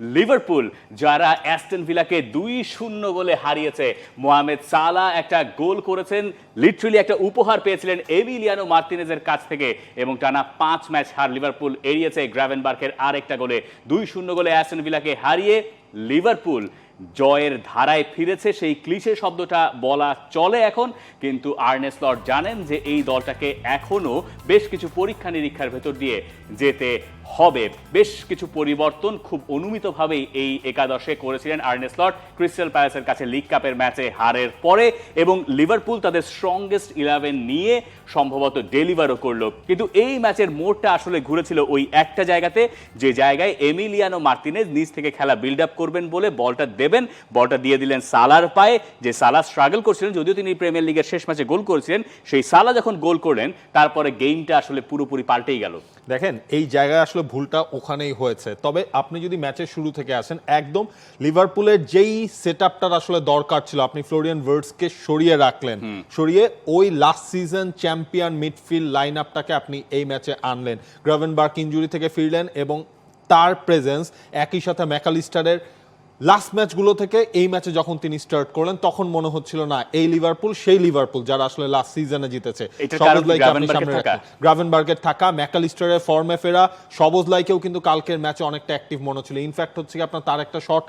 Liverpool, যারা Aston ভিলাকে দুই শূন্য গোলে হারিয়েছে। মোহামেদ সালা একটা গোল করেছেন, লিটারেলি একটা উপহার পেয়েছিলেন এমিলিয়ানো মার্তিনেজের কাছ থেকে। এবং টানা পাঁচ ম্যাচ হার লিভারপুল এড়িয়েছে গ্রাভেনবার্গের আরেকটা গোলে। দুই শূন্য গোলে অ্যাস্টন ভিলাকে হারিয়ে লিভারপুল জয়ের ধারায় ফিরেছে। সেই ক্লিশে শব্দটা বলা চলে এখন। কিন্তু আর্নেস লর্ড জানেন যে এই দলটাকে এখনও বেশ কিছু পরীক্ষা নিরীক্ষার ভেতর দিয়ে যেতে হবে। বেশ কিছু পরিবর্তন খুব অনুমিতভাবেই এই একাদশে করেছিলেন আর্নেস লর্ড। ক্রিস্টাল প্যালেসের কাছে লিগ কাপের ম্যাচে হারের পরে এবং লিভারপুল তাদের স্ট্রংগেস্ট ইলেভেন নিয়ে সম্ভবত ডেলিভারও করল। কিন্তু এই ম্যাচের মোড়টা আসলে ঘুরেছিল ওই একটা জায়গাতে, যে জায়গায় এমিলিয়ানো মার্তিনেজ নিজ থেকে খেলা বিল্ড আপ করবেন বলে বলটা দেবেন। বলটা দিয়ে দিলেন সালার পায়ে, যে সালা স্ট্রাগল করছিলেন, যদিও তিনি প্রিমিয়ার লিগের শেষ ম্যাচে গোল করেছিলেন, সেই সালা যখন গোল করলেন, তারপরে গেমটা আসলে পুরোপুরি পাল্টেই গেল। দেখেন, এই জায়গায় আসলে ভুলটা ওখানেই হয়েছে। তবে আপনি যদি ম্যাচের শুরু থেকে আসেন একদম লিভারপুলের যেই সেট আসলে দরকার ছিল আপনি ফ্লোরিয়ান ভার্ডসকে সরিয়ে রাখলেন সরিয়ে ওই last season champion midfield line আপটাকে আপনি এই ম্যাচে আনলেন। গ্রাভেনবার্গ ইঞ্জুরি থেকে ফিরলেন এবং তার প্রেজেন্স একই সাথে ম্যাকালিস্টারের লাস্ট ম্যাচগুলো থেকে এই ম্যাচে যখন তিনি স্টার্ট করলেন তখন মনে হচ্ছিল না এই লিভারপুল সেই লিভারপুল যারা আসলে লাস্ট সিজনে জিতেছে। গ্রাভেনবার্গের থাকা? ম্যাকালিস্টারের ফর্মে ফেরা সবজ লাইকেও কিন্তু কালকের ম্যাচে অনেকটা অ্যাক্টিভ মনে হচ্ছিল। ইনফ্যাক্ট হচ্ছে কি আপনার তার একটা শট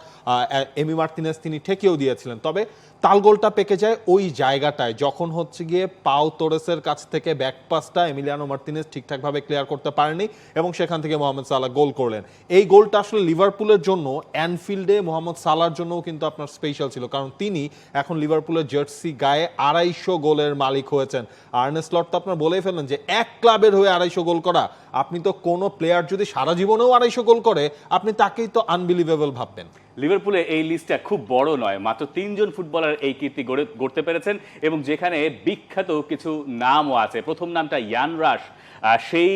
এমি মার্টিনেস তিনি ঠেকেও দিয়েছিলেন। তবে তালগোলটা পেকে যায় ওই জায়গাটায়। যখন হচ্ছে গিয়ে পাও তোরেসের কাছ থেকে ব্যাক পাসটা এমিলিয়ানো মার্টিনেস ঠিকঠাকভাবে ক্লিয়ার করতে পারেনি এবং সেখান থেকে মোহাম্মদ সালাহ গোল করলেন। এই গোলটা আসলে লিভারপুলের জন্য অ্যানফিল্ডে মোহাম্মদ সালার জন্যও কিন্তু আপনার স্পেশাল ছিল। কারণ তিনি এখন লিভারপুলের জার্সি গায়ে আড়াইশো গোলের মালিক হয়েছেন। আর্নেস লট তো আপনার বলেই ফেললেন যে, এক ক্লাবের হয়ে আড়াইশো গোল করা। আপনি তো কোনো প্লেয়ার যদি সারা জীবনেও আড়াইশো গোল করে, আপনি তাকেই তো আনবিলিভেবল ভাববেন। লিভারপুলে এই লিস্টটা খুব বড় নয়, মাত্র তিনজন ফুটবলার এই কীর্তি গড়ে, গড়তে পেরেছেন এবং যেখানে বিখ্যাত কিছু নামও আছে। প্রথম নামটা ইয়ান রাশ। সেই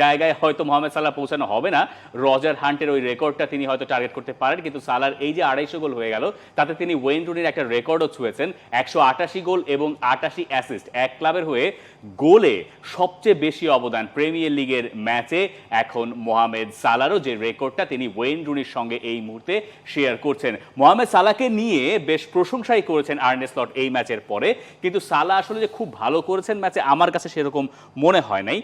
জায়গায় হয়তো মোহাম্মদ সাল্লাহ পৌঁছানো হবে না। রজার হান্টের ওই রেকর্ডটা তিনি হয়তো টার্গেট করতে পারেন, কিন্তু সালার এই যে আড়াইশো গোল হয়ে গেল, তাতে তিনি ওয়েন রুনির একটা রেকর্ডও ছুঁয়েছেন, একশো আটাশি গোল এবং আটাশি অ্যাসিস্ট এক ক্লাবের হয়ে গোলে সবচেয়ে বেশি অবদান প্রিমিয়ার লিগের ম্যাচে এখন মোহামেদ সালারও যে রেকর্ডটা তিনি ওয়েন রুনির সঙ্গে এই মুহূর্তে শেয়ার করছেন। মোহামেদ সালাকে নিয়ে বেশ প্রশংসাই করেছেন আর্নেস লট এই ম্যাচের পরে। কিন্তু সালা আসলে যে খুব ভালো করেছেন ম্যাচে আমার কাছে সেরকম মনে হয় নাই।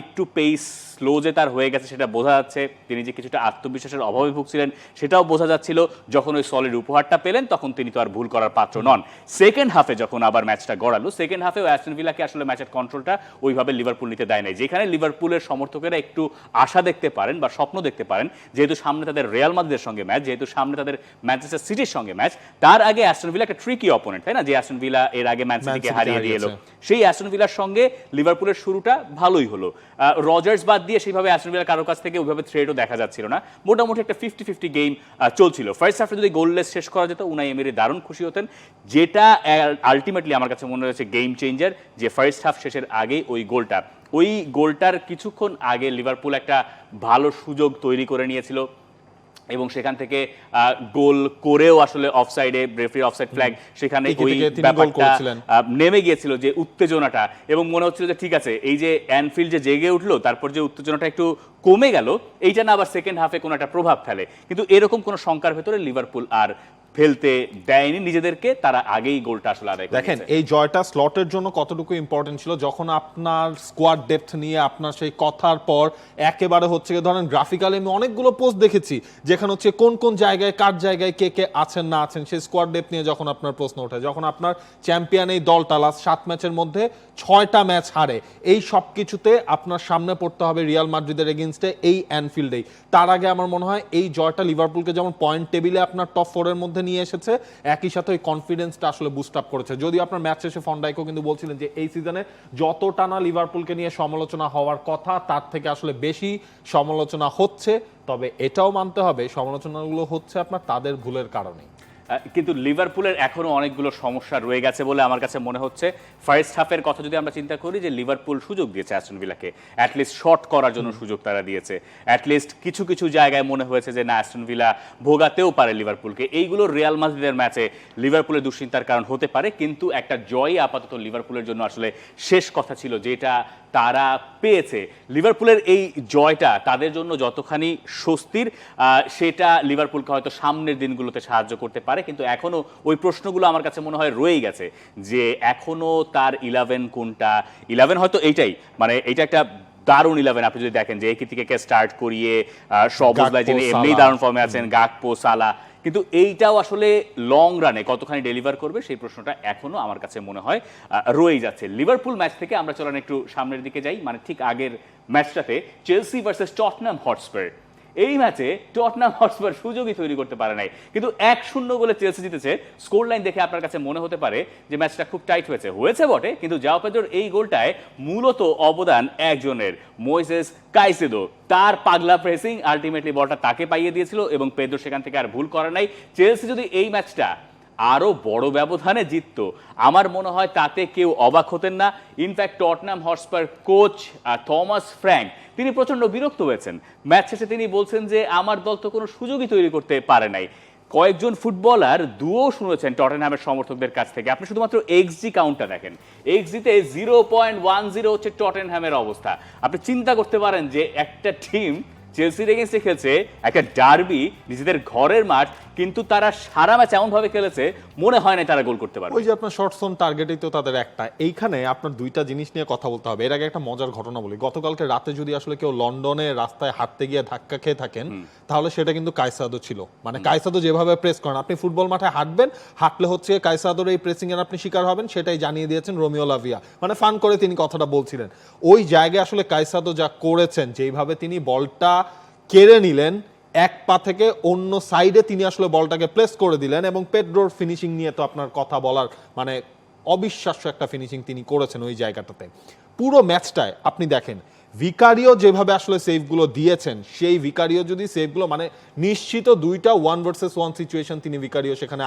একটু পেস স্লো যে তার হয়ে গেছে সেটা বোঝা যাচ্ছে। তিনি যে কিছুটা আত্মবিশ্বাসের অভাবে ভুগছিলেন সেটাও বোঝা যাচ্ছিল। যখন ওই সলিড উপহারটা পেলেন তখন তিনি তো আর ভুল করার পাত্র নন। সেকেন্ড হাফে যখন আবার ম্যাচটা গড়ালো সেকেন্ড হাফে অ্যাস্টন ভিলাকে আসলে ম্যাচের কন্ট্রোলটা ওইভাবে লিভারপুল নিতে দেয় নাই। যেখানে লিভারপুলের সমর্থকেরা একটু আশা দেখতে পারেন বা স্বপ্ন দেখতে পারেন, যেহেতু সামনে তাদের রিয়াল মাদ্রিদের সঙ্গে ম্যাচ, যেহেতু সামনে তাদের ম্যানচেস্টার সিটির সঙ্গে ম্যাচ তার আগে অ্যাস্টন ভিলা একটা ট্রিকি অপোনেন্ট তাই না? যে অ্যাস্টন ভিলা এর আগে ম্যান সিটিকে সিটিকে হারিয়ে দিয়ে এলো সেই অ্যাস্টন ভিলার সঙ্গে লিভারপুলের শুরুটা ভালোই হলো। রজার্স বাদ দিয়ে সেইভাবে অ্যাস্টন ভিলার কারোর কাছ থেকে ওইভাবে থ্রেডও দেখা যাচ্ছিল না। মোটামুটি একটা ফিফটি ফিফটি গেম চলছিল। ফার্স্ট হাফে যদি গোললেস শেষ করা যেত উনাই এমিরি দারুণ খুশি হতেন। যেটা আলটিমেটলি আমার কাছে মনে হয়েছে গেম চেঞ্জার যে ফার্স্ট হাফ শেষের আগে ওই গোলটা ওই গোলটার কিছুক্ষণ আগে লিভারপুল একটা ভালো সুযোগ তৈরি করে নিয়েছিল। এবং সেখান থেকে গোল করেও আসলে অফসাইডে রেফারি অফসাইড ফ্ল্যাগ সেখানে ওই ব্যাপারটা নেমে গিয়েছিল যে উত্তেজনাটা। এবং মনে হচ্ছিল যে ঠিক আছে এই যে অ্যানফিল্ড যে জেগে উঠল তারপর যে উত্তেজনাটা একটু কমে গেল এইটা না আবার সেকেন্ড হাফে কোনো একটা প্রভাব ফেলে। কিন্তু এরকম কোনো শঙ্কার ভেতরে লিভারপুল আর ফেলতে দেয়নি নিজেদেরকে তারা আগেই গোলটা আসলে আদায় দেখেন এই জয়টা স্লটের জন্য কতটুকু ইম্পর্টেন্ট ছিল? যখন আপনার স্কোয়াড ডেপথ নিয়ে আপনার সেই কথার পর একেবারে হচ্ছে গিয়ে ধরেন গ্রাফিক্যালি আমি অনেকগুলো পোস্ট দেখেছি যেখানে হচ্ছে কোন কোন জায়গায় কার জায়গায় কে কে আছেন না আছেন সেই স্কোয়াড ডেপথ নিয়ে যখন আপনার প্রশ্ন ওঠে যখন আপনার চ্যাম্পিয়ন এই দলটা লাস্ট সাত ম্যাচের মধ্যে ছয়টা ম্যাচ হারে এই সব কিছুতে আপনার সামনে পড়তে হবে রিয়াল মাদ্রিদের এগেনস্টে এই অ্যানফিল্ডেই তার আগে আমার মনে হয় এই জয়টা লিভারপুলকে যেমন পয়েন্ট টেবিলে আপনার টপ ফোরের মধ্যে নিয়ে এসেছে। একই সাথে ওই কনফিডেন্সটা আসলে বুস্ট আপ করেছে। যদি আপনার ম্যাচ শেষে ফন্ডাইকো কিন্তু বলছিলেন যে এই সিজনে যত টানা লিভারপুলকে নিয়ে সমালোচনা হওয়ার কথা তার থেকে আসলে বেশি সমালোচনা হচ্ছে। তবে এটাও মানতে হবে সমালোচনাগুলো হচ্ছে আপনার তাদের ভুলের কারণে আহ, কিন্তু লিভারপুলের এখনও অনেকগুলো সমস্যা রয়ে গেছে বলে আমার কাছে মনে হচ্ছে। ফার্স্ট হাফের কথা যদি আমরা চিন্তা করি যে লিভারপুল সুযোগ দিয়েছে অ্যাস্টন ভিলাকে অ্যাটলিস্ট শর্ট করার জন্য সুযোগ তারা দিয়েছে। অ্যাটলিস্ট কিছু কিছু জায়গায় মনে হয়েছে যে না অ্যাস্টন ভিলা ভোগাতেও পারে লিভারপুলকে। এইগুলো রিয়াল মাদ্রিদের ম্যাচে লিভারপুলের দুশ্চিন্তার কারণ হতে পারে কিন্তু একটা জয় আপাতত লিভারপুলের জন্য আসলে শেষ কথা ছিল যেটা তারা পেয়েছে। লিভারপুলের এই জয়টা তাদের জন্য যতখানি স্বস্তির সেটা লিভারপুলকে হয়তো সামনের দিনগুলোতে সাহায্য করতে পারে কিন্তু এখনও ওই প্রশ্নগুলো আমার কাছে মনে হয় রয়েই গেছে যে এখনও তার ইলেভেন কোনটা? ইলেভেন হয়তো এইটাই মানে এটা একটা দারুণ ইলেভেন আপনি যদি দেখেন যে কৃতিকে স্টার্ট করিয়ে সবুজ যিনি এমনি দারুণ ফর্মে আছেন গাকপো সালা। কিন্তু এইটাও আসলে লং রানে কতখানি ডেলিভার করবে সেই প্রশ্নটা এখনও আমার কাছে মনে হয় রয়েই যাচ্ছে। লিভারপুল ম্যাচ থেকে আমরা চলেন একটু সামনের দিকে যাই মানে ঠিক আগের ম্যাচটাতে চেলসি ভার্সেস টটনাম হটস্পার এই ম্যাচে টটনাম হটস্পার সুযোগই তৈরি করতে পারে নাই। কিন্তু এক শূন্য বলে চেলসি জিতেছে। স্কোর লাইন দেখে আপনার কাছে মনে হতে পারে যে ম্যাচটা খুব টাইট হয়েছে। হয়েছে বটে, কিন্তু জাও এই গোলটায় মূলত অবদান একজনের, মোইসেস কাইসেদো। তার পাগলা প্রেসিং আলটিমেটলি বলটা তাকে পাইয়ে দিয়েছিল এবং পেদ্রো সেখান থেকে আর ভুল করে নাই। চেলসি যদি এই ম্যাচটা আরও বড় ব্যবধানে জিততো। আমার মনে হয় তাতে কেউ অবাক হতেন না। In fact Tottenham Hotspur coach Thomas Frank তিনি প্রচণ্ড বিরক্ত হয়েছেন। ম্যাচ শেষে তিনি বলছেন যে, আমার দল তো কোনো সুযোগই তৈরি করতে পারে নাই। কয়েকজন ফুটবলার দুও শুনেছেন টটেনহ্যামের সমর্থকদের কাছ থেকে। আপনি শুধুমাত্র এক্সজি কাউন্টটা দেখেন। এক্সজিতে জিরো পয়েন্ট ওয়ান জিরো হচ্ছে টটেনহ্যামের অবস্থা। আপনি চিন্তা করতে পারেন যে, একটা টিম চেলসির এগেনস্টে খেলছে, একটা ডার্বি নিজেদের ঘরের মাঠ কিন্তু তারা সারা ম্যাচ এমন ভাবে খেলেছে মনে হয় না তারা গোল করতে পারবে। ওই যে আপনার শর্ট সোন টার্গেটই তো তাদের একটা। এইখানে আপনার দুইটা জিনিস নিয়ে কথা বলতে হবে। এর আগে একটা মজার ঘটনা বলি। গতকালকে রাতে যদি আসলে কেউ লন্ডনে রাস্তায় হাঁটতে গিয়ে ধাক্কা খেয়ে থাকেন তাহলে সেটা কিন্তু কায়সাদো ছিল। মানে কায়সাদো যেভাবে প্রেস করেন আপনি ফুটবল মাঠে হাঁটবেন হাঁটলে হচ্ছে কায়সাদোর এই প্রেসিং এর আপনি শিকার হবেন সেটাই জানিয়ে দিয়েছেন রোমিও লাভিয়া। মানে ফান করে তিনি কথাটা বলছিলেন। ওই জায়গায় আসলে কায়সাদো যা করেছেন যেইভাবে তিনি বলটা কেড়ে নিলেন এক পা থেকে অন্য সাইডে তিনি আসলে বলটাকে প্লেস করে দিলেন এবং পেড্রোর ফিনিশিং নিয়ে তো আপনার কথা বলার মানে অবিশ্বাস্য একটা ফিনিশিং তিনি করেছেন ওই জায়গাটাতে। পুরো ম্যাচটায় আপনি দেখেন ভিকারিও যেভাবে আসলে সেভগুলো দিয়েছেন সেই ভিকারিও যদি সেভগুলো মানে নিশ্চিত দুইটা ওয়ান ভার্সেস ওয়ান সিচুয়েশন তিনি ভিকারিও সেখানে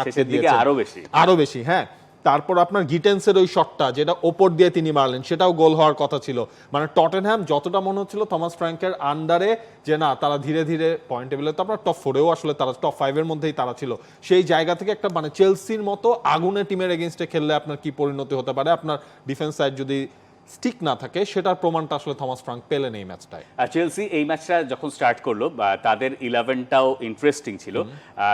আরও বেশি। আরও বেশি হ্যাঁ। তারপর আপনার গিটেন্সের ওই শটটা যেটা ওপর দিয়ে তিনি মারলেন, সেটাও গোল হওয়ার কথা ছিল। মানে টটেনহ্যাম যতটা মনে হচ্ছিল থমাস ফ্র্যাঙ্কের আন্ডারে যে না, তারা ধীরে ধীরে পয়েন্ট টেবিলে তো আপনার টপ ফোরেও আসলে তারা টপ ফাইভের মধ্যেই তারা ছিল। সেই জায়গা থেকে একটা মানে চেলসির মতো আগুনে টিমের এগেনস্টে খেললে আপনার কি পরিণতি হতে পারে? আপনার ডিফেন্স সাইড যদি স্টিক না থাকে সেটার প্রমাণটা আসলে থমাস ফ্রাঙ্ক পেলেন এই ম্যাচটায়। আর চেলসি এই ম্যাচটা যখন স্টার্ট করল বা তাদের ইলেভেনটাও ইন্টারেস্টিং ছিল।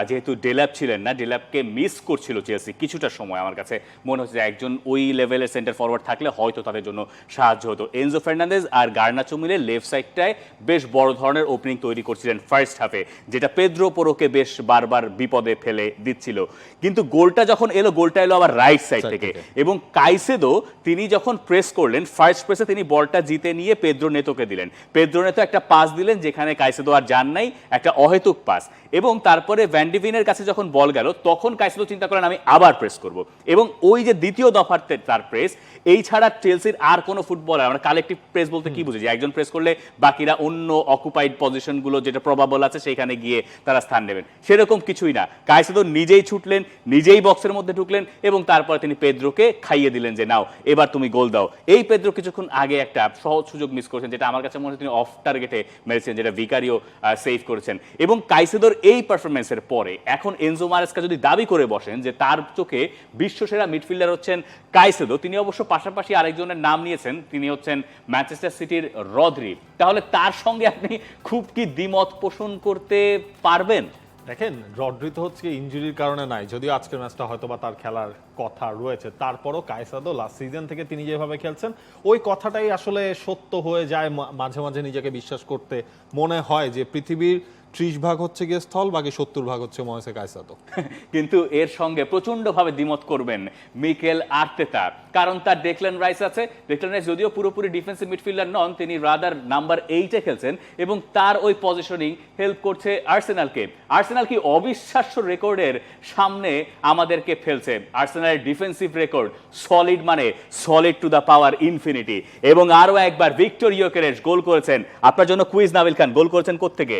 যেহেতু ডেলাপ ছিলেন না ডেলাপকে মিস করছিল চেলসি কিছুটা সময় আমার কাছে মনে হচ্ছে একজন ওই লেভেলের সেন্টার ফরওয়ার্ড থাকলে হয়তো তাদের জন্য সাহায্য হতো। এনজো ফার্নান্দেজ আর গার্নাচো মিলে লেফট সাইডটায় বেশ বড় ধরনের ওপেনিং তৈরি করছিলেন ফার্স্ট হাফে যেটা পেদ্রো পোরোকে বেশ বারবার বিপদে ফেলে দিচ্ছিল। কিন্তু গোলটা যখন এলো গোলটা এলো আবার রাইট সাইড থেকে। থেকে। এবং কাইসেদো তিনি যখন প্রেস করলেন ফার্স্ট প্রেসে তিনি বলটা জিতে নিয়ে পেদ্রো নেতোকে দিলেন। পেদ্রো নেতো একটা পাস দিলেন যেখানে কাইসেদো আর যান নাই, একটা অহেতুক পাস এবং তারপরে ভ্যান্ডিভিনের কাছে যখন বল গেল, তখন কাইসেদো চিন্তা করেন, আমি আবার প্রেস করব। এবং ওই যে দ্বিতীয় দফার তার প্রেস এই ছাড়া চেলসির আর কোনো ফুটবলার আমরা কালেকটিভ প্রেস বলতে কি বুঝি? যে একজন প্রেস করলে বাকিরা অন্য অকুপাইড পজিশনগুলো যেটা প্রবাবল আছে সেখানে গিয়ে তারা স্থান নেবেন। সেরকম কিছুই না। কাইসেদো নিজেই ছুটলেন নিজেই বক্সের মধ্যে ঢুকলেন এবং তারপরে তিনি পেদ্রোকে খাইয়ে দিলেন যে নাও এবার তুমি গোল দাও। এই পেদ্রো কিছুক্ষণ আগে একটা সহজ সুযোগ মিস করেছেন যেটা আমার কাছে মনে হয় তিনি অফ টার্গেটে মেরেছেন যেটা ভিকারিও সেভ করেছেন। এবং কাইসেদোর এই পারফরমেন্সের পরে এখন এনজো মারেস্কা যদি দাবি করে বসেন যে তার চোখে বিশ্বসেরা মিডফিল্ডার হচ্ছেন কাইসেদো তিনি অবশ্য পাশাপাশি আরেকজনের নাম নিয়েছেন, তিনি হচ্ছেন ম্যানচেস্টার সিটির রদ্রি। তাহলে তার সঙ্গে আপনি খুব কি দ্বিমত পোষণ করতে পারবেন? দেখেন রড্রি তো হচ্ছে ইঞ্জুরির কারণে নাই, যদিও আজকের ম্যাচটা হয়তো বা তার খেলার কথা রয়েছে। তারপরও কায়সাদো লাস্ট সিজন থেকে তিনি যেভাবে খেলছেন, ওই কথাটাই আসলে সত্য হয়ে যায় মাঝে মাঝে নিজেকে বিশ্বাস করতে মনে হয় যে পৃথিবীর ত্রিশ ভাগ হচ্ছে গিয়ে স্থল, বাকি সত্তর ভাগ হচ্ছে মহেসে কায়সাদো কিন্তু এর সঙ্গে প্রচন্ডভাবে দ্বিমত করবেন মিকেল আর্তেতা। কারণ তার ডেকলেন রাইস আছে। ডেকলেন রাইস যদিও পুরোপুরি ডিফেন্সিভ মিডফিল্ডার নন, তিনি রাদার নাম্বার এইটে খেলছেন এবং তার ওই পজিশনিং হেল্প করছে আর্সেনালকে আর্সেনাল কি অবিশ্বাস্য রেকর্ডের সামনে আমাদেরকে ফেলছে। আর্সেনালের ডিফেন্সিভ রেকর্ড সলিড মানে solid to the power infinity এবং আরও একবার ভিক্টর ইয়োকেরেস গোল করেছেন। আপনার জন্য কুইজ নাবিল খান, গোল করেছেন কোত্থেকে?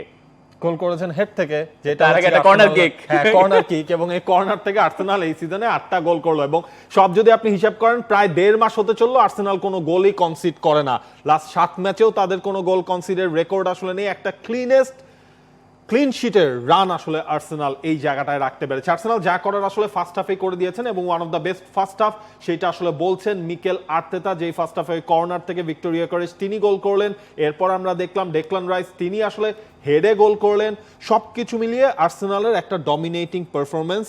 গোল করেছেন হেড থেকে যেটা কর্নার কিক হ্যাঁ কর্নার কিক এবং এই কর্নার থেকে আর্সেনাল এই সিজনে আটটা গোল করল এবং সব যদি আপনি হিসাব করেন প্রায় দেড় মাস হতে চলল আর্সেনাল কোনো গোলই কনসিড করে না। লাস্ট সাত ম্যাচেও তাদের কোনো গোল কনসিডের রেকর্ড আসলে নেই। একটা ক্লিনেস্ট ক্লিন শিটের রান আসলে আর্সেনাল এই জায়গাটায় রাখতে পেরেছে। আর্সেনাল যা করার আসলে ফার্স্ট হাফে করে দিয়েছেন এবং one of the best first half সেটা আসলে বলছেন মিকেল আর্তেতা যেই ফার্স্ট হাফে কর্নার থেকে ভিক্টোরিয়া করেজ তিনি গোল করলেন। এরপর আমরা দেখলাম ডেকলান রাইস তিনি আসলে হেডে গোল করলেন। সব কিছু মিলিয়ে আর্সেনালের একটা ডমিনেটিং পারফরমেন্স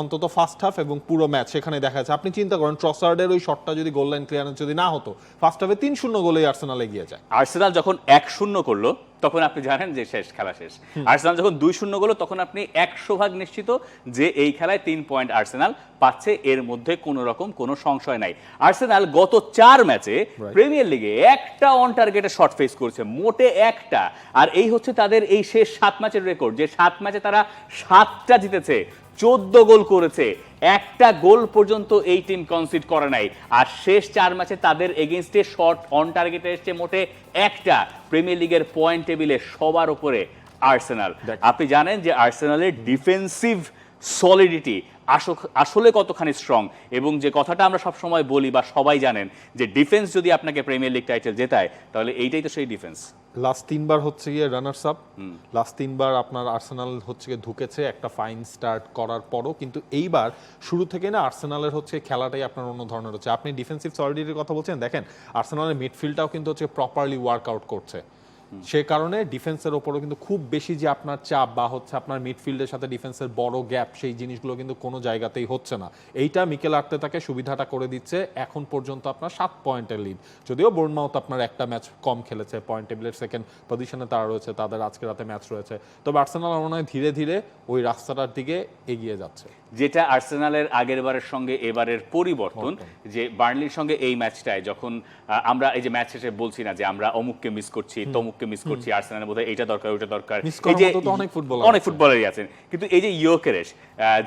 অন্তত ফার্স্ট হাফ এবং পুরো ম্যাচ সেখানে দেখা যাচ্ছে। আপনি চিন্তা করেন ট্রসার্ডের ওই শটটা যদি গোল লাইন ক্লিয়ারেন্স যদি না হতো ফার্স্ট হাফে তিন শূন্য গোলেই আর্সেনাল এগিয়ে যায়। আর্সেনাল যখন এক শূন্য করল তখন আপনি জানেন যে শেষ খেলা শেষ। আর্সেনাল যখন দুই শূন্য করল তখন আপনি একশো ভাগ নিশ্চিত যে এই খেলায় তিন পয়েন্ট আর্সেনাল পাচ্ছে। এর মধ্যে কোনো রকম কোনো সংশয় নাই। আর্সেনাল গত চার ম্যাচে প্রিমিয়ার লিগে একটা অন টার্গেটে শর্ট ফেস করেছে মোটে একটা। আর এই হচ্ছে তাদের এই শেষ সাত ম্যাচের রেকর্ড যে সাত ম্যাচে তারা সাতটা জিতেছে। চোদ্দ গোল করেছে। একটা গোল পর্যন্ত এই টিম কনসিড করে নাই। আর শেষ চার ম্যাচে তাদের এগেনস্টে শর্ট অন টার্গেটে এসছে মোটে একটা প্রিমিয়ার লিগের পয়েন্ট টেবিলে সবার উপরে আর্সেনাল আপনি জানেন যে আর্সেনালের ডিফেন্সিভ সলিডিটি আসলে কতখানি স্ট্রং এবং যে কথাটা আমরা সব সময় বলি বা সবাই জানেন যে ডিফেন্স যদি আপনাকে প্রিমিয়ার লিগ টাইটেল জেতায় তাহলে এইটাই তো সেই ডিফেন্স লাস্ট তিনবার হচ্ছে গিয়ে রানার্স আপ লাস্ট তিনবার আপনার আর্সেনাল হচ্ছে গিয়ে ঢুকেছে একটা ফাইন স্টার্ট করার পরও। কিন্তু এইবার শুরু থেকে না আর্সেনালের হচ্ছে খেলাটাই আপনার অন্য ধরনের হচ্ছে। আপনি ডিফেন্সিভ সলিডিটির কথা বলছেন দেখেন আর্সেনালের মিডফিল্ডটাও কিন্তু হচ্ছে প্রপারলি ওয়ার্কআউট করছে। সে কারণে ডিফেন্সের ওপরও কিন্তু খুব বেশি যে আপনার চাপ বা হচ্ছে আপনার মিডফিল্ডের সাথে ডিফেন্সের বড় গ্যাপ সেই জিনিসগুলো কিন্তু কোনো জায়গাতেই হচ্ছে না। এইটা মিকেল আর্তেতাকে সুবিধাটা করে দিচ্ছে, এখন পর্যন্ত আপনার সাত পয়েন্টের লিড যদিও বোর্নমাউথ আপনার একটা ম্যাচ কম খেলেছে পয়েন্ট টেবিলের সেকেন্ড পজিশনে তারা রয়েছে, তাদের আজকে রাতে ম্যাচ রয়েছে। তবে আর্সেনাল মনে হয় ধীরে ধীরে ওই রাস্তাটার দিকে এগিয়ে যাচ্ছে। যেটা আর্সেনালের আগের বারের সঙ্গে এবারের পরিবর্তন যে বার্নলির সঙ্গে এই ম্যাচটায় যখন আমরা এই যে ম্যাচ শেষে বলছি না যে আমরা অমুককে মিস করছি তমুককে মিস করছি আর্সেনালের বোধহয় এইটা দরকার ওইটা দরকার এই যে অনেক ফুটবলার অনেক আছে। ফুটবলারই আছেন। কিন্তু এই যে ইয়োকেরেশ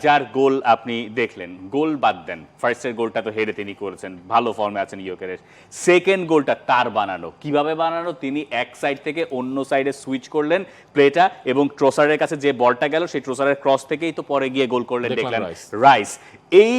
যার গোল আপনি দেখলেন গোল বাদ দেন। ফার্স্টের গোলটা তো হেডে তিনি করেছেন ভালো ফর্মে আছেন ইয়োকেরেশ। সেকেন্ড গোলটা তার বানানো কীভাবে বানানো তিনি এক সাইড থেকে অন্য সাইডে সুইচ করলেন প্লেটা এবং ট্রোসারের কাছে যে বলটা গেল সেই ট্রোসারের ক্রস থেকেই তো পরে গিয়ে গোল করলেন দেখলেন রাইস। রাইস এই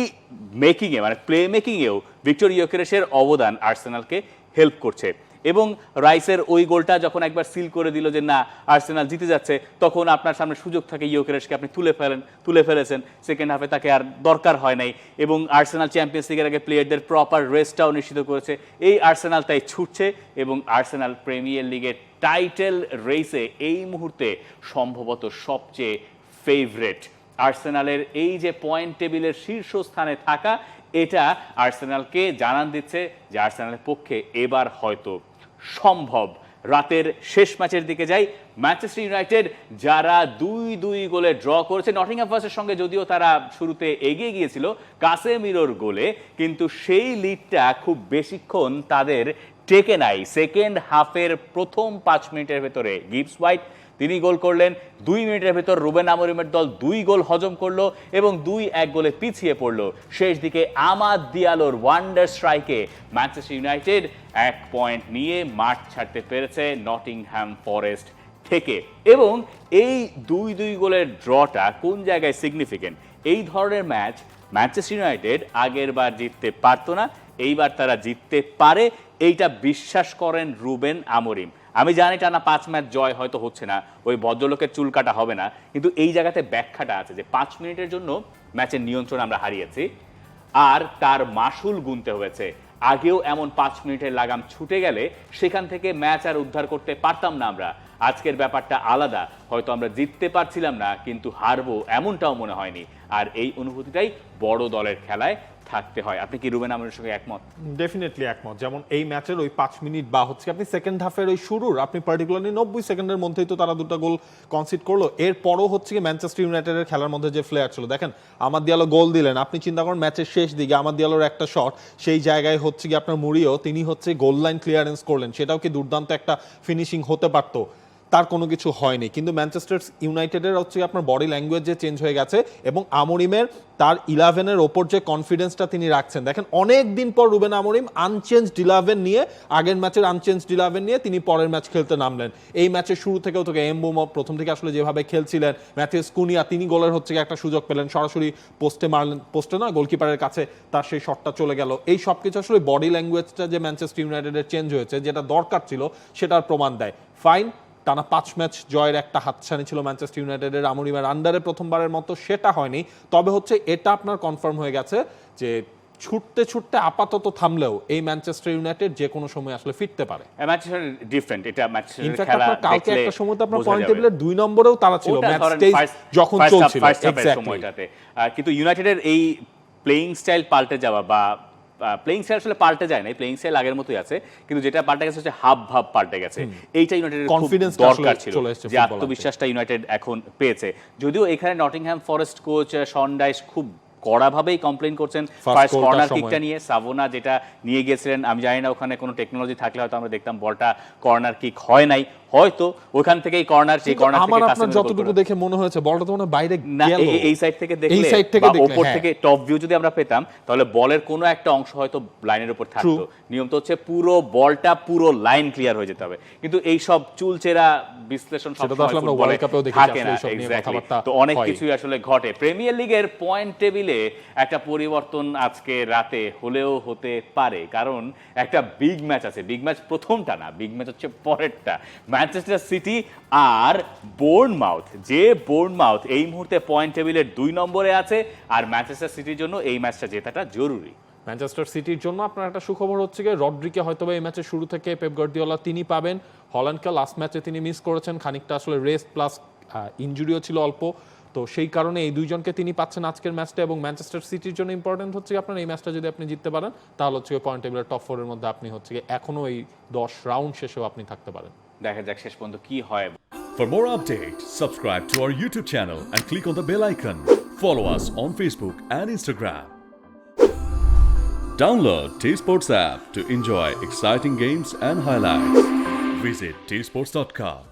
মেকিং এ মানে প্লে মেকিং এও ভিক্টর ইয়োকেরেশের অবদান আর্সেনালকে হেল্প করছে। এবং রাইসের ওই গোলটা যখন একবার সিল করে দিল যে না, আর্সেনাল জিতে যাচ্ছে, তখন আপনার সামনে সুযোগ থাকে ইয়োকেরেশকে আপনি তুলে ফেলেন, তুলে ফেলেছেন। সেকেন্ড হাফে তাকে আর দরকার হয় নাই। এবং আর্সেনাল চ্যাম্পিয়ন্স লিগের আগে প্লেয়ারদের প্রপার রেস্টটাও নিশ্চিত করেছে। এই আর্সেনাল তাই ছুটছে এবং আর্সেনাল প্রিমিয়ার লিগের টাইটেল রেসে এই মুহূর্তে সম্ভবত সবচেয়ে ফেভারেট আর্সেনালের এই যে পয়েন্ট টেবিলের শীর্ষস্থানে থাকা, এটা আর্সেনালকে জানান দিচ্ছে যে আর্সেনালের পক্ষে এবার হয়তো সম্ভব। রাতের শেষ ম্যাচের দিকে যাই, ম্যানচেস্টার ইউনাইটেড যারা দুই দুই গোলে ড্র করেছে নটিং ফরেস্টের সঙ্গে যদিও তারা শুরুতে এগিয়ে গিয়েছিল, কাসেমিরোর গোলে, কিন্তু সেই লিডটা খুব বেশিক্ষণ তাদের টেকে নাই। সেকেন্ড হাফের প্রথম পাঁচ মিনিটের ভেতরে গিবস হোয়াইট তিনি গোল করলেন। দুই মিনিটের ভেতর রুবেন আমরিমের দল দুই গোল হজম করল এবং দুই এক গোলে পিছিয়ে পড়ল। শেষ দিকে আমাদ দিয়ালোর ওয়ান্ডার স্ট্রাইকে ম্যানচেস্টার ইউনাইটেড এক পয়েন্ট নিয়ে মাঠ ছাড়তে পেরেছে নটিংহ্যাম ফরেস্ট থেকে। এবং এই দুই দুই গোলের ড্রটা কোন জায়গায় সিগনিফিকেন্ট এই ধরনের ম্যাচ ম্যানচেস্টার ইউনাইটেড আগের বার জিততে পারতো না, এইবার তারা জিততে পারে। এইটা বিশ্বাস করেন রুবেন আমরিম। আমি জানি টানা পাঁচ ম্যাচ জয় হয়তো হচ্ছে না, ওই ভদ্রলোকের চুল কাটা হবে না, কিন্তু এই জায়গাতে ব্যাখ্যাটা আছে যে পাঁচ মিনিটের জন্য ম্যাচের নিয়ন্ত্রণ আমরা হারিয়েছি, আর তার মাসুল গুনতে হয়েছে। আগেও এমন পাঁচ মিনিটের লাগাম ছুটে গেলে সেখান থেকে ম্যাচ আর উদ্ধার করতে পারতাম না আমরা। আজকের ব্যাপারটা আলাদা, হয়তো আমরা জিততে পারছিলাম না, কিন্তু হারবো এমনটাও মনে হয়নি। আর এই অনুভূতিটাই বড় দলের খেলায় থাকতে হয়। আপনি কি রুবেন আমরের সঙ্গে একমত? ডেফিনেটলি একমত। যেমন এই ম্যাচের ওই পাঁচ মিনিট বা হচ্ছে আপনি সেকেন্ড হাফের ওই শুরুর, আপনি পার্টিকুলারলি নব্বই সেকেন্ডের মধ্যেই তো তারা দুটো গোল কনসিড করল। এরপরও হচ্ছে কি ম্যানচেস্টার ইউনাইটেডের খেলার মধ্যে যে ফ্লেয়ার ছিল, দেখেন আমার দিয়ালো গোল দিলেন। আপনি চিন্তা করেন ম্যাচের শেষ দিকে আমার দিয়ালোর একটা শট সেই জায়গায় হচ্ছে কি আপনার মুড়িও, তিনি হচ্ছে গোল লাইন ক্লিয়ারেন্স করলেন। সেটাও কি দুর্দান্ত একটা ফিনিশিং হতে পারতো। তার কোনো কিছু হয়নি। কিন্তু ম্যানচেস্টার ইউনাইটেডের হচ্ছে আপনার বডি ল্যাঙ্গুয়েজ যে চেঞ্জ হয়ে গেছে এবং আমরিমের তার ইলেভেনের ওপর যে কনফিডেন্সটা তিনি রাখছেন। দেখেন, অনেক দিন পর রুবেন আমরিম আনচেঞ্জ ইলেভেন নিয়ে, আগের ম্যাচের আনচেঞ্জ ইলেভেন নিয়ে তিনি পরের ম্যাচ খেলতে নামলেন। এই ম্যাচের শুরু থেকেও তোকে এম এমবুম প্রথম থেকে আসলে যেভাবে খেলছিলেন ম্যাথিউস কুনিয়া তিনি গোলের হচ্ছে একটা সুযোগ পেলেন। সরাসরি পোস্টে মারলেন পোস্টে না গোলকিপারের কাছে তার সেই শটটা চলে গেল। এই সব কিছু আসলে বডি ল্যাঙ্গুয়েজটা যে ম্যানচেস্টার ইউনাইটেডের চেঞ্জ হয়েছে, যেটা দরকার ছিল, সেটার প্রমাণ দেয়। ফাইন টানা পাঁচ ম্যাচ জয়ের একটা হাতছানি ছিল ম্যানচেস্টার ইউনাইটেডের আমরিমার আন্ডারে প্রথমবারের মতো সেটা হয়নি। তবে হচ্ছে এটা আপনার কনফার্ম হয়ে গেছে যে ছুটতে ছুটতে আপাতত থামলেও এই ম্যানচেস্টার ইউনাইটেড যে কোনো সময় আসলে ফিরতে পারে। ম্যানচেস্টার ডিফারেন্ট এটা ম্যানচেস্টারের ইনফ্যাক্ট খেলা কালকে একটা সময় তো আপনার পয়েন্ট টেবিলের দুই নম্বরেও তারা ছিল ম্যাচ স্টেজ যখন চলছিল এক্স্যাক্টলি সময়টাতে। কিন্তু ইউনাইটেডের এই প্লেইং স্টাইল পাল্টে যাওয়া বা প্লেইং স্টাইল আসলে পাল্টে যায় না প্লেইং স্টাইল আগের মতোই আছে কিন্তু যেটা পাল্টে গেছে হচ্ছে হাব ভাব পাল্টে গেছে। এইটা ইউনাইটেডের Confidence টা দরকার ছিল যে আত্মবিশ্বাসটা ইউনাইটেড এখন পেয়েছে। যদিও এখানে Nottingham Forest coach Sean Dyche খুব কড়াভাবেই কমপ্লেন করছেন। ফার্স্ট কর্নার কিকটা নিয়ে সাভোনা যেটা নিয়ে গেছিলেন আমি জানি না ওখানে কোনো টেকনোলজি থাকলে হয়তো আমরা দেখতাম বলটা কর্নার কিক হয় নাই। হয়তো ওখান থেকেই কর্নার সেই কর্নার আমার থেকে আপনার কাসেমিরো যতটুকু দেখে মনে হয়েছে বলটা তো মনে বাইরে গেল। এই- এই সাইড থেকে দেখলে এই side থেকে দেখলে, ওপর হ্যাঁ। থেকে টপ ভিউ যদি আমরা পেতাম তাহলে বলের কোনো একটা অংশ হয়তো লাইনের উপর থাকতো। নিয়ম তো হচ্ছে পুরো বলটা পুরো লাইন ক্লিয়ার হয়ে যেতে হবে। কিন্তু এই সব চুলচেরা বিশ্লেষণ সেটা তো আসলে আমরা World Cup-এও দেখেছি, থাকে তো অনেক। কিছুই আসলে ঘটে। প্রিমিয়ার লিগের পয়েন্ট টেবিলে একটা পরিবর্তন আজকে রাতে হলেও হতে পারে। কারণ একটা বিগ ম্যাচ আছে। বিগ ম্যাচ প্রথমটা না বিগ ম্যাচ হচ্ছে পরেরটা। ম্যানচেস্টার সিটি আর বোর্ন মাউথ যে বোর্ন মাউথ এই মুহূর্তে পয়েন্ট টেবিলের দুই নম্বরে আছে, আর ম্যানচেস্টার সিটির জন্য এই ম্যাচটা জেতাটা জরুরি। ম্যানচেস্টার সিটির জন্য আপনার একটা সুখবর হচ্ছে গিয়ে, রড্রিকে হয়তো এই ম্যাচের শুরু থেকে পেপ গার্দিওলা তিনি পাবেন। হল্যান্ডকে লাস্ট ম্যাচে তিনি মিস করেছেন। খানিকটা আসলে রেস্ট প্লাস ইনজুরিও ছিল অল্প। তো সেই কারণে এই দুইজনকে তিনি পাচ্ছেন আজকের ম্যাচটা এবং ম্যানচেস্টার সিটির জন্য ইম্পর্টেন্ট হচ্ছে আপনার এই ম্যাচটা যদি আপনি জিততে পারেন, তাহলে হচ্ছে পয়েন্ট টেবিলের টপ ফোরের মধ্যে আপনি হচ্ছে গিয়ে এখনও এই দশ রাউন্ড শেষেও আপনি থাকতে পারেন। দেখা যাক শেষ পর্যন্ত কি হয় For more updates, subscribe to our YouTube channel and click on the bell icon. Follow us on Facebook and Instagram. Download T Sports app to enjoy exciting games and highlights. Visit tsports.com.